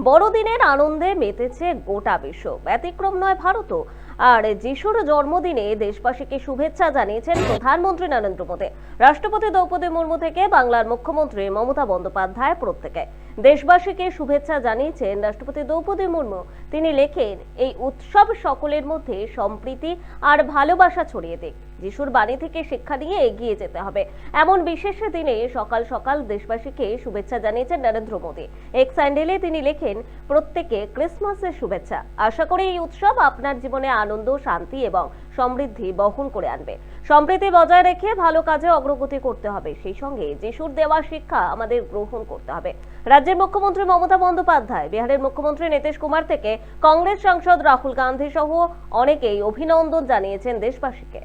বড়দিনের আনন্দে মেতেছে গোটা বিশ্ব। ব্যতিক্রম নয় ভারতও। আর যিশুর জন্মদিনে দেশবাসীকে শুভেচ্ছা জানিয়েছেন প্রধানমন্ত্রী নরেন্দ্র মোদী। রাষ্ট্রপতি দ্রৌপদী মুর্মু থেকে বাংলার মুখ্যমন্ত্রী মমতা বন্দ্যোপাধ্যায় প্রত্যেকে। দেশবাসীকে শুভেচ্ছা জানিয়েছেন রাষ্ট্রপতি দ্রৌপদী মুর্মু। তিনি লেখেন, এই উৎসব সকলের মধ্যে সম্প্রীতি আর ভালোবাসা ছড়িয়ে দিক। যিশুর বাণী থেকে শিক্ষা নিয়ে এগিয়ে যেতে হবে। এমন বিশেষ দিনে সকাল সকাল দেশবাসীকে শুভেচ্ছা জানিয়েছেন নরেন্দ্র মোদী। এক স্যান্ডেলে তিনি লেখেন, প্রত্যেকে ক্রিসমাসের শুভেচ্ছা। আশা করি এই উৎসব আপনার জীবনে আনন্দ, শান্তি এবং সমৃদ্ধি বহন করে আনবে। সম্প্রীতি বজায় রেখে ভালো কাজে অগ্রগতি করতে হবে। সেই সঙ্গে যিশুর দেওয়া শিক্ষা আমাদের গ্রহণ করতে হবে। রাজ্যের মুখ্যমন্ত্রী মমতা বন্দ্যোপাধ্যায়, বিহারের মুখ্যমন্ত্রী নীতিশ কুমার থেকে কংগ্রেস সাংসদ রাহুল গান্ধী সহ অনেকেই অভিনন্দন জানিয়েছেন দেশবাসীকে।